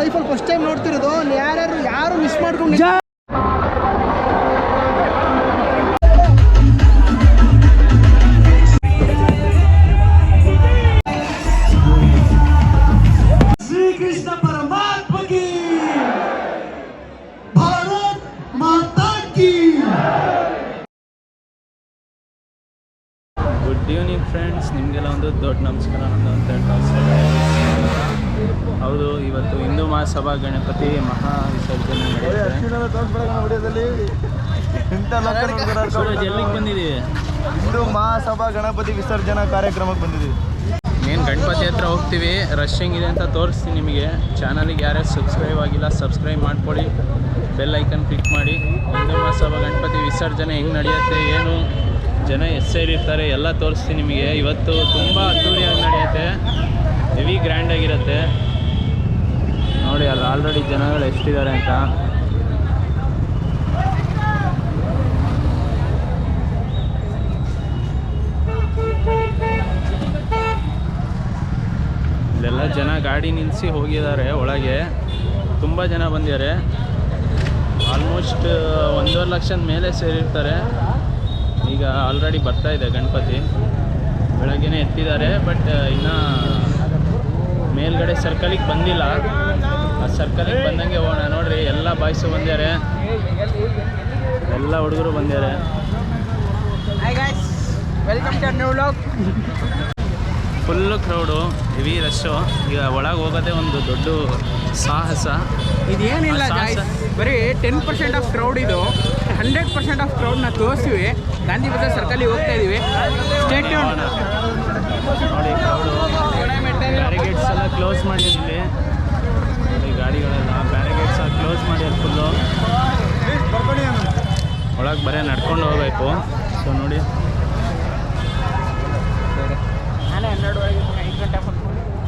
ಲೈಫಲ್ಲಿ first time ನೋಡ್ತಿರೋದು. ಯಾರ್ಯಾರು ಯಾರು ಮಿಸ್ ಮಾಡ್ಕೊಂಡು ಶ್ರೀಕೃಷ್ಣ ಪರಮಾತ್ಮಗಿ ಭಾರತ್ ಮಾತಾ ಕಿ. ಗುಡ್ ಈವ್ನಿಂಗ್ ಫ್ರೆಂಡ್ಸ್ ನಿಮಗೆಲ್ಲ ಒಂದು ದೊಡ್ಡ ನಮಸ್ಕಾರ ಅಂತ ಹೇಳ್ತಾ ಮಹಾಸಭಾ ಗಣಪತಿ ಮಹಾ ವಿಸರ್ಜನೆ ನಡೆಯುತ್ತೆ. ಎಲ್ಲಿಗೆ ಬಂದಿದ್ದೀವಿ ಹಿಂದೂ ಮಹಾಸಭಾ ಗಣಪತಿ ವಿಸರ್ಜನಾ ಕಾರ್ಯಕ್ರಮಕ್ಕೆ ಬಂದಿದ್ದೀವಿ. ಏನು ಗಣಪತಿ ಹತ್ರ ಹೋಗ್ತೀವಿ. ರಶ್ ಇದೆ ಅಂತ ತೋರಿಸ್ತೀನಿ ನಿಮಗೆ. ಚಾನಲಿಗೆ ಯಾರ್ಯಾರು ಸಬ್ಸ್ಕ್ರೈಬ್ ಆಗಿಲ್ಲ ಸಬ್ಸ್ಕ್ರೈಬ್ ಮಾಡ್ಕೊಳ್ಳಿ. ಬೆಲ್ ಐಕನ್ ಕ್ಲಿಕ್ ಮಾಡಿ. ಹಿಂದೂ ಮಹಾಸಭಾ ಗಣಪತಿ ವಿಸರ್ಜನೆ ಹೆಂಗೆ ನಡೆಯುತ್ತೆ ಏನು? ಜನ ಎಷ್ಟು ಸೇರಿರ್ತಾರೆ ಎಲ್ಲ ತೋರಿಸ್ತೀನಿ ನಿಮಗೆ. ಇವತ್ತು ತುಂಬ ಅದ್ದೂರಿಯಾಗಿ ನಡೆಯುತ್ತೆ. ಹೆವಿ ಗ್ರ್ಯಾಂಡಾಗಿರುತ್ತೆ ನೋಡಿ ಅಲ್ಲಿ ಆಲ್ರೆಡಿ ಜನಗಳು ಎಷ್ಟಿದ್ದಾರೆ ಅಂತ. ಇಲ್ಲೆಲ್ಲ ಜನ ಗಾಡಿ ನಿಲ್ಲಿಸಿ ಹೋಗಿದ್ದಾರೆ ಒಳಗೆ. ತುಂಬ ಜನ ಬಂದಿದ್ದಾರೆ. ಆಲ್ಮೋಸ್ಟ್ ಒಂದೂವರೆ ಲಕ್ಷದ ಮೇಲೆ ಸೇರಿರ್ತಾರೆ. ಈಗ ಆಲ್ರೆಡಿ ಬರ್ತಾ ಇದೆ ಗಣಪತಿ. ಬೆಳಗ್ಗೆನೇ ಎತ್ತಿದ್ದಾರೆ, ಬಟ್ ಇನ್ನೂ ಮೇಲ್ಗಡೆ ಸರ್ಕಲಿಗೆ ಬಂದಿಲ್ಲ. ಆ ಸರ್ಕಲಿಗೆ ಬಂದಂಗೆ ಹೋಗೋಣ. ನೋಡ್ರಿ ಎಲ್ಲ ಬಾಯ್ಸು ಬಂದ್ಯಾರೆ ಎಲ್ಲ ಹುಡುಗರು ಬಂದ್ಯಾರೆ ಫುಲ್ಲು ಕ್ರೌಡು ಹೆವಿ ರಶ್ಶು ಈಗ ಒಳಗೆ ಹೋಗೋದೇ ಒಂದು ದೊಡ್ಡ ಸಾಹಸ. ಇದೇನಿಲ್ಲ ಬರೀ ಟೆನ್ ಪರ್ಸೆಂಟ್ ಆಫ್ ಕ್ರೌಡ್ ಇದು. ಹಂಡ್ರೆಡ್ ಪರ್ಸೆಂಟ್ ಆಫ್ ಕ್ರೌಡ್ನ ತೋರಿಸ್ತೀವಿ ಗಾಂಧಿ ಬಜಾರ್ ಸರ್ಕಲ್ಲಿ ಹೋಗ್ತಾ ಇದೀವಿ. ಸ್ಟೇಟ್ ನೋಡಿ ಕ್ರೌಡು ಎಲ್ಲ ಕ್ಲೋಸ್ ಮಾಡಿದ್ದೀವಿ ಇಲ್ಲಿ ಗಾಡಿಗಳೆಲ್ಲ ಬ್ಯಾರಿಗೇಡ್ಸ್ ಎಲ್ಲ ಕ್ಲೋಸ್ ಮಾಡಿ ಫುಲ್ಲು ಒಳಗೆ ಬರೀ ನಡ್ಕೊಂಡು ಹೋಗ್ಬೇಕು. ಸೊ ನೋಡಿ.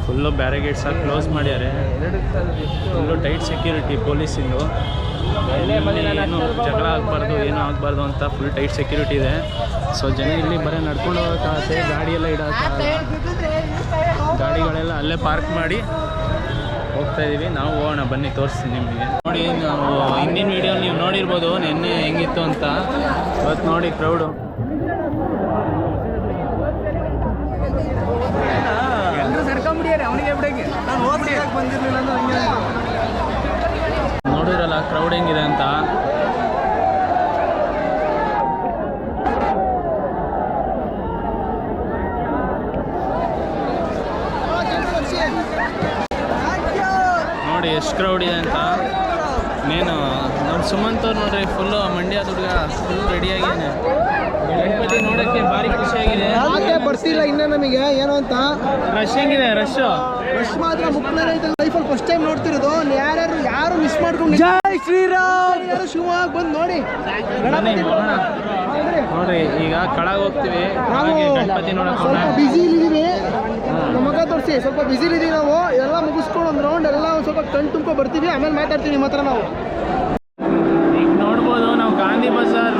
ಫುಲ್ಲು ಬ್ಯಾರಿಗೇಡ್ಸ್ ಎಲ್ಲ ಕ್ಲೋಸ್ ಮಾಡ್ಯಾರೆ. ಫುಲ್ಲು ಟೈಟ್ ಸೆಕ್ಯೂರಿಟಿ ಪೊಲೀಸಿಂದು ಏನು ಜಗಳ ಆಗಬಾರ್ದು, ಏನೂ ಆಗಬಾರ್ದು ಅಂತ ಫುಲ್ ಟೈಟ್ ಸೆಕ್ಯೂರಿಟಿ ಇದೆ. ಸೊ ಜನ ಇಲ್ಲಿ ಬರೀ ನಡ್ಕೊಂಡು ಗಾಡಿ ಎಲ್ಲ ಇಡೋಕ್ಕಾಗಲ್ಲ ಗಾಡಿಗಳೆಲ್ಲ ಅಲ್ಲೇ ಪಾರ್ಕ್ ಮಾಡಿ. ಹೋಗ್ತಾ ಇದೀವಿ. ನಾವು ಹೋಗೋಣ. ಬನ್ನಿ, ತೋರಿಸ್ತೀನಿ ನಿಮಗೆ. ನೋಡಿ, ನಾವು ಹಿಂದಿನ ವೀಡಿಯೋ ನೀವು ನೋಡಿರ್ಬೋದು, ನಿನ್ನೆ ಹೆಂಗಿತ್ತು ಅಂತ. ಇವತ್ತು ನೋಡಿ ಕ್ರೌಡು ನೋಡಿರಲ್ಲ ಕ್ರೌಡ್ ಹೆಂಗಿದೆ ಅಂತ ನೋಡಿ ಎಷ್ಟು ಕ್ರೌಡ್ ಇದೆ ಅಂತ. ನೀನು ನಮ್ಮ ಸುಮಂತ್ ಅವ್ರು ನೋಡ್ರಿ ಫುಲ್ಲು ಮಂಡ್ಯ ದುರ್ಗ ಫುಲ್ ಆಗಿದೆ. ಗಣಪತಿ ನೋಡೋಕ್ಕೆ ಭಾರಿ ಖುಷಿಯಾಗಿದೆ ಯಾಕೆ ಬರ್ತಿಲ್ಲ ಇನ್ನ ನಮಗೆ? ಏನು ಅಂತ? ರಶ್ ಹೆಂಗಿದೆ ರಶ್ ರಶ್ ಮಾತ್ರ ಐತೆ ಲೈಫಲ್ಲಿ ಫಸ್ಟ್ ಟೈಮ್ ನೋಡ್ತಿರೋದು. ಯಾರ್ಯಾರು ಯಾರು ಮಿಸ್ ಮಾಡ್ಕೊಂಡು ಜೈ ಶ್ರೀರಾಮ್! ಯಾರು ಶಿವಮೊಗ್ಗ ಬಂದು ನೋಡಿ. ನೋಡ್ರಿ ಈಗ ಕಳಗ ಹೋಗ್ತೀವಿ. ಗಣಪತಿ ನೋಡಕ್ಕೆ ಸ್ವಲ್ಪ ಬಿಸಿ ಇದ್ದೀವಿ ನಮ್ಮ ಮಗ ತೋರಿಸಿ ಸ್ವಲ್ಪ ಬಿಸಿ ಇದ್ದೀವಿ ನಾವು. ಎಲ್ಲ ಮುಗಿಸ್ಕೊಂಡು ಒಂದು ರೌಂಡ್ ಎಲ್ಲ ಒಂದು ಸ್ವಲ್ಪ ಕಣ್ ತುಂಬ ಬರ್ತೀವಿ ಆಮೇಲೆ ಮಾತಾಡ್ತೀವಿ ನಿಮ್ಮ ಹತ್ರ ನಾವು. ಈಗ ನೋಡ್ಬೋದು ನಾವು ಗಾಂಧಿ ಬಜಾರ್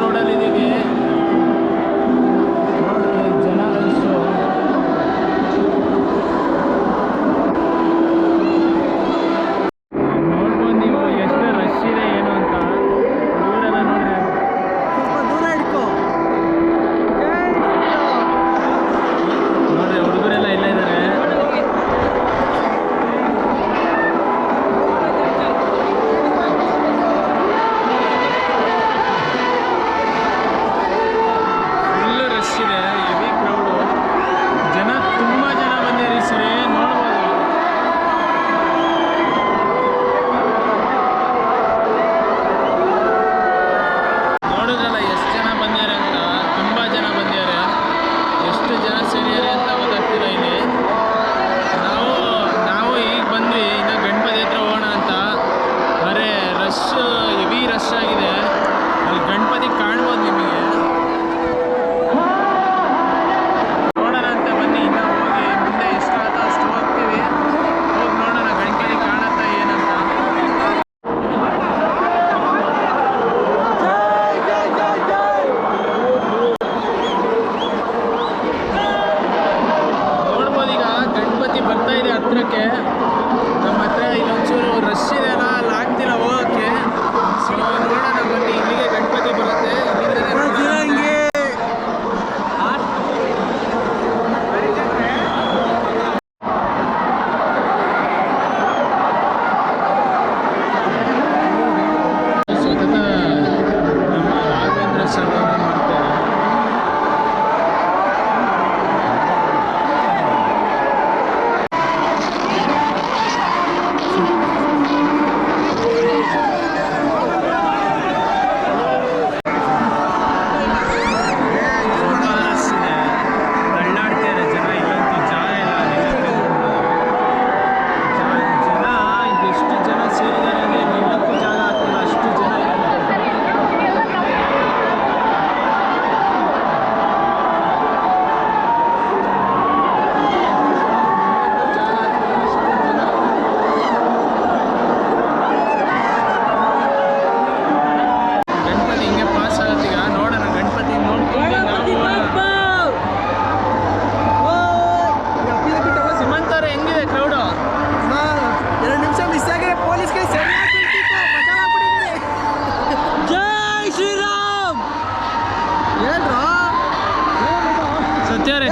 અત્યારે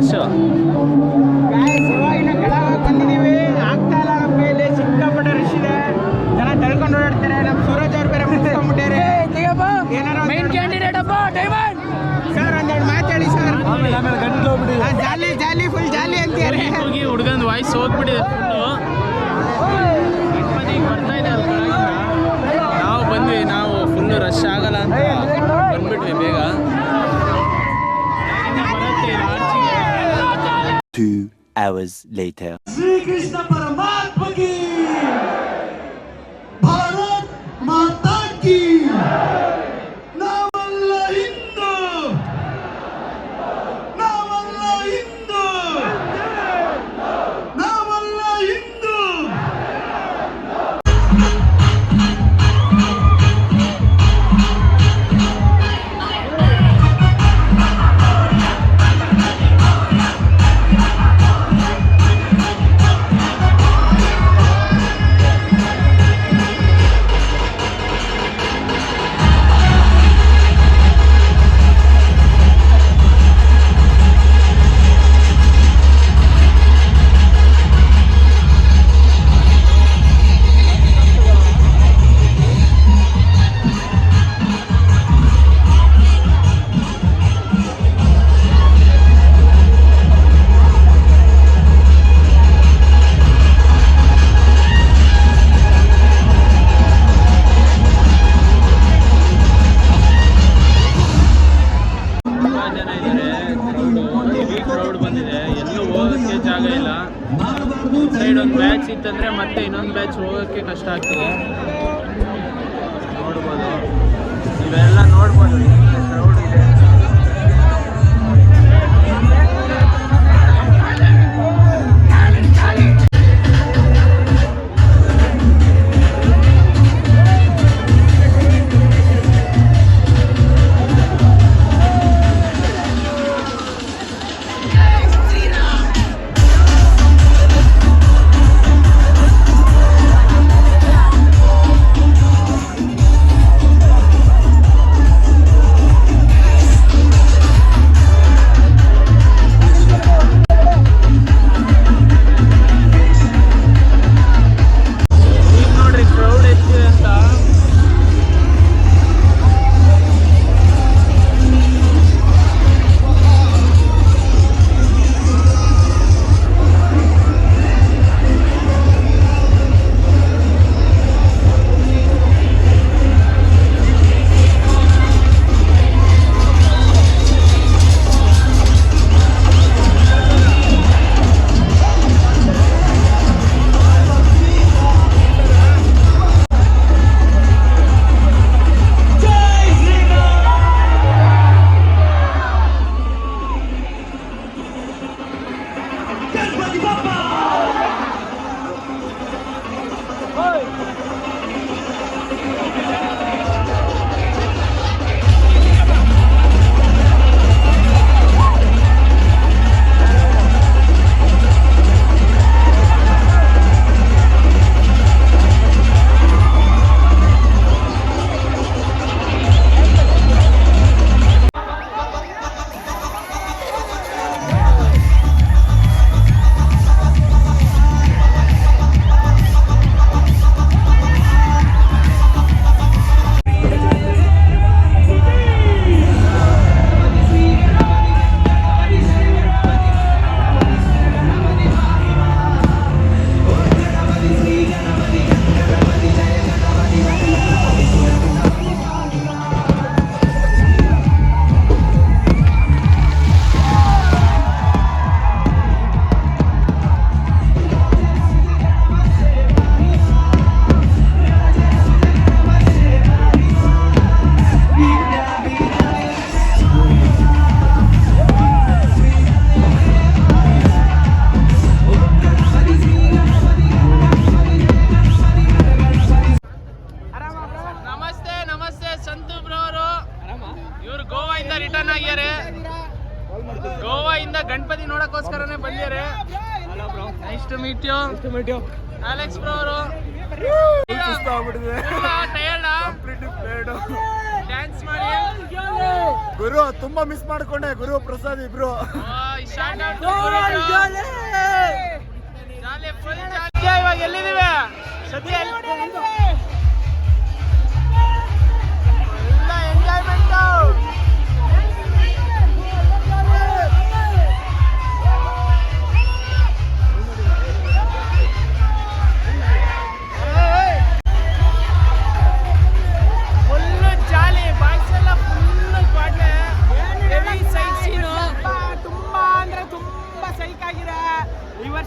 就是了。hours later. Bharat 大哥。ಎಲ್ಲಿದ್ದೀವಿ? ಸದ್ಯ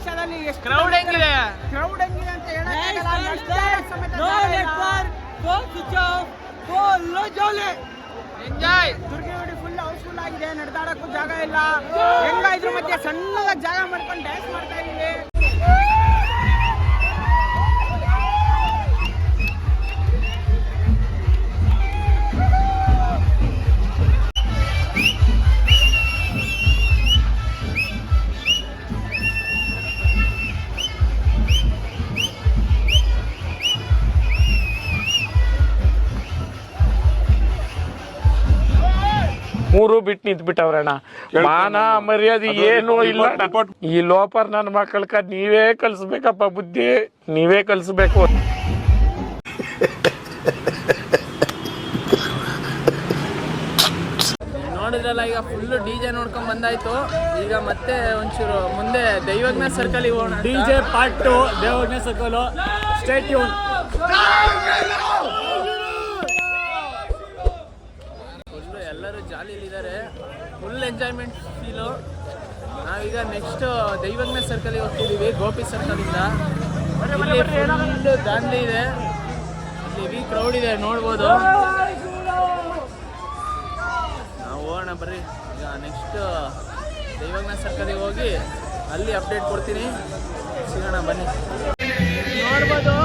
ವರ್ಷದಲ್ಲಿ ಎಷ್ಟು ಕ್ರೌಡ್ ಹೆಂಗಿದೆ? ಕ್ರೌಡ್ ಹೆಂಗಿದೆ ಅಂತ ಎಂಜಾಯ್ ದುರ್ಗಿಗುಡಿ ಫುಲ್ ಹೌಸ್ಫುಲ್ ಆಗಿದೆ ನಡೆದಾಡಕ್ಕೂ ಜಾಗ ಇಲ್ಲ. ಹೆಂಗ ಇದ್ರ ಮಧ್ಯೆ ಸಣ್ಣದ ಜಾಗ ಮಾಡ್ಕೊಂಡು ಡ್ಯಾನ್ಸ್ ಮಾಡ್ತಾ ಇದೀವಿ ಮೂರು ಬಿಟ್ಟು ನಿಂತ್ ಬಿಟ್ಟವ್ರಣ್ಣ ಮಾನ ಮರ್ಯಾದೆ ಏನು ಇಲ್ಲ ಈ ಲೋಪರ್ ನನ್ನ ಮಕ್ಕಳ್ಕ ನೀವೇ ಕಲ್ಸ್ಬೇಕಪ್ಪ ಬುದ್ಧಿ. ನೀವೇ ಕಲ್ಸ್ಬೇಕು. ನೋಡಿದ್ರಲ್ಲ ಈಗ ಫುಲ್ ಡಿ ಜೆ ನೋಡ್ಕೊಂಡ್ ಬಂದಾಯ್ತು. ಈಗ ಮತ್ತೆ ಒಂಚೂರು ಮುಂದೆ ದೈವಜ್ಞ ಸರ್ಕಲ್ ಹೋಗೋಣ D J part two Daivajna circle state ಯೂನ್ ಫುಲ್ಲು ಎಲ್ಲರೂ ಜಾಲಿಯಲ್ಲಿದ್ದಾರೆ. ಫುಲ್ ಎಂಜಾಯ್ಮೆಂಟ್ ಫೀಲು ನಾವೀಗ ನೆಕ್ಸ್ಟ್ ದೈವಜ್ಞ ಸರ್ಕಲ್ಗೆ ಹೋಗ್ತಿದ್ದೀವಿ ಗೋಪಿ ಸರ್ಕಲಿಂದ ದಾಂಧಿ ಇದೆ. ಹೆವಿ ಕ್ರೌಡ್ ಇದೆ, ನೋಡ್ಬೋದು. ನಾವು ಹೋಗೋಣ, ಬರ್ರಿ. ಈಗ ನೆಕ್ಸ್ಟ್ ದೈವಜ್ಞ ಸರ್ಕಲಿಗೆ ಹೋಗಿ ಅಲ್ಲಿ ಅಪ್ಡೇಟ್ ಕೊಡ್ತೀನಿ. ಸಿಗೋಣ, ಬನ್ನಿ. ನೋಡ್ಬೋದು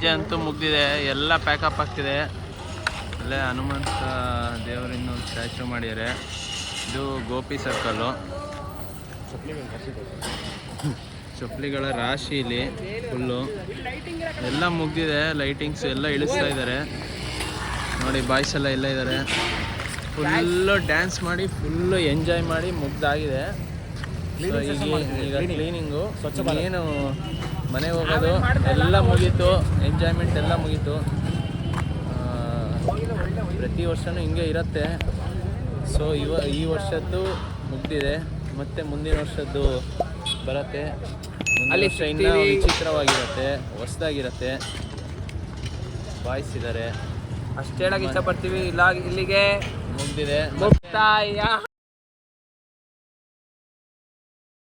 ಡಿ ಅಂತೂ ಮುಗ್ದಿದೆ, ಎಲ್ಲ ಪ್ಯಾಕಪ್ ಆಗ್ತಿದೆ. ಅಲ್ಲೇ ಹನುಮಂತ ದೇವರಿಂದ ಒಂದು ಸ್ಟ್ಯಾಚು ಮಾಡಿದ್ದಾರೆ. ಇದು ಗೋಪಿ ಸರ್ಕಲ್ಲು ಚಪ್ಪಲಿಗಳ ರಾಶಿ ಇಲ್ಲಿ ಫುಲ್ಲು ಎಲ್ಲ ಮುಗ್ದಿದೆ ಲೈಟಿಂಗ್ಸ್ ಎಲ್ಲ ಇಳಿಸ್ತಾ ಇದ್ದಾರೆ. ನೋಡಿ ಬಾಯ್ಸ್ ಎಲ್ಲ ಇಲ್ಲ ಇದ್ದಾರೆ. ಫುಲ್ಲು ಡ್ಯಾನ್ಸ್ ಮಾಡಿ ಫುಲ್ಲು ಎಂಜಾಯ್ ಮಾಡಿ ಮುಗ್ದಾಗಿದೆ. ಈಗ ಕ್ಲೀನಿಂಗು ಏನು ಮನೆಗೆ ಹೋಗೋದು ಎಲ್ಲ ಮುಗೀತು ಎಂಜಾಯ್ಮೆಂಟ್ ಎಲ್ಲ ಮುಗೀತು. ಪ್ರತಿ ವರ್ಷವೂ ಹಿಂಗೆ ಇರುತ್ತೆ. ಸೊ ಇವ ಈ ವರ್ಷದ್ದು ಮುಗ್ದಿದೆ ಮತ್ತೆ ಮುಂದಿನ ವರ್ಷದ್ದು ಬರುತ್ತೆ. ಅಲ್ಲಿ ಇನ್ನೂ ವಿಚಿತ್ರವಾಗಿರುತ್ತೆ ಹೊಸ್ದಾಗಿರುತ್ತೆ. ಬಾಯ್ಸ್ ಇದ್ದಾರೆ ಅಷ್ಟು ಹೇಳಕ್ ಇಷ್ಟಪಡ್ತೀವಿ ಇಲ್ಲ ಇಲ್ಲಿಗೆ ಮುಗ್ದಿದೆ. ಮುಕ್ತಾಯ.